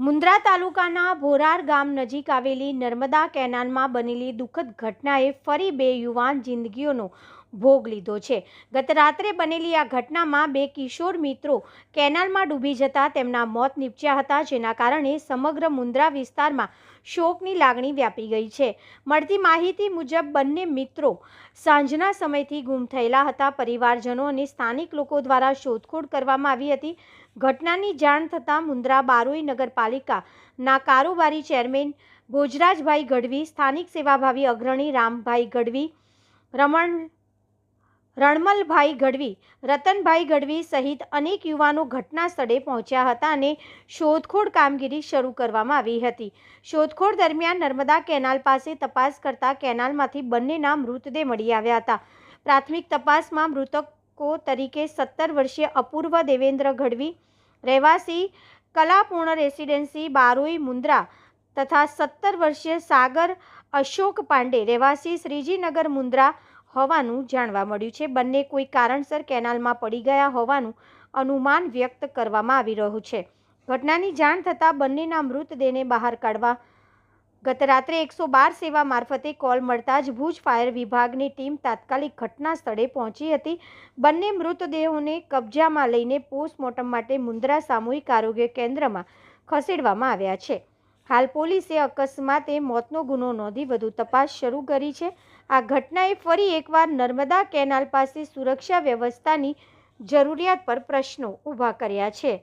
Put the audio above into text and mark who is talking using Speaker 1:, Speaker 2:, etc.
Speaker 1: મુન્દ્રા તાલુકાના ભોરાર ગામ નજીક આવેલી નર્મદા કેનાલમાં બનેલી દુઃખદ ઘટનાએ ફરી બે યુવાન જિંદગીઓનો ભોગ લીધો છે. ગત રાત્રે બનેલી આ ઘટનામાં બે કિશોર મિત્રો કેનાલમાં ડૂબી જતા તેમના મોત નીપજ્યા હતા, જેના કારણે સમગ્ર મુન્દ્રા વિસ્તારમાં શોકની લાગણી વ્યાપી ગઈ છે. મળતી માહિતી મુજબ, બંને મિત્રો સાંજના સમયથી ગુમ થયેલા હતા. પરિવારજનો અને સ્થાનિક લોકો દ્વારા શોધખોળ કરવામાં આવી હતી. ઘટનાની જાણ થતાં મુન્દ્રા બારોઈ નગરપાલિકાના કારોબારી ચેરમેન ભોજરાજભાઈ ગઢવી, સ્થાનિક સેવાભાવી અગ્રણી રામભાઈ ગઢવી, રમણ રણમલભાઈ ગઢવી, રતનભાઈ ગઢવી સહિત અનેક યુવાનો ઘટના સ્થળે પહોંચ્યા હતા અને શોધખોળ કામગીરી શરૂ કરવામાં આવી હતી. શોધખોળ દરમિયાન નર્મદા કેનાલ પાસે તપાસ કરતા કેનાલમાંથી બંનેના મૃતદેહ મળી આવ્યા હતા. પ્રાથમિક તપાસમાં મૃતકો તરીકે સત્તર વર્ષીય અપૂર્વ દેવેન્દ્ર ગઢવી, રહેવાસી કલાપૂર્ણ રેસિડેન્સી બારોઈ મુન્દ્રા તથા સત્તર વર્ષીય સાગર અશોક પાંડે, રહેવાસી શ્રીજીનગર મુન્દ્રા હોવાનું જાણવા મળ્યું છે. બંને કોઈ કારણસર કેનાલમાં પડી ગયા હોવાનું અનુમાન વ્યક્ત કરવામાં આવી રહ્યું છે. ઘટનાની જાણ થતાં બંનેના મૃતદેહને બહાર કાઢવા ગત રાત્રે એકસો બાર સેવા મારફતે કોલ મળતા જ ભુજ ફાયર વિભાગની ટીમ તાત્કાલિક ઘટના સ્થળે પહોંચી હતી. બંને મૃતદેહોને કબજામાં લઈને પોસ્ટમોર્ટમ માટે મુન્દ્રા સામૂહિક આરોગ્ય કેન્દ્રમાં ખસેડવામાં આવ્યા છે. હાલ પોલીસે અકસ્માતે મોતનો ગુનો નોંધી વધુ તપાસ શરૂ કરી છે. આ ઘટનાએ ફરી એકવાર નર્મદા કેનાલ પાસે સુરક્ષા વ્યવસ્થાની જરૂરિયાત પર પ્રશ્નો ઊભા કર્યા છે.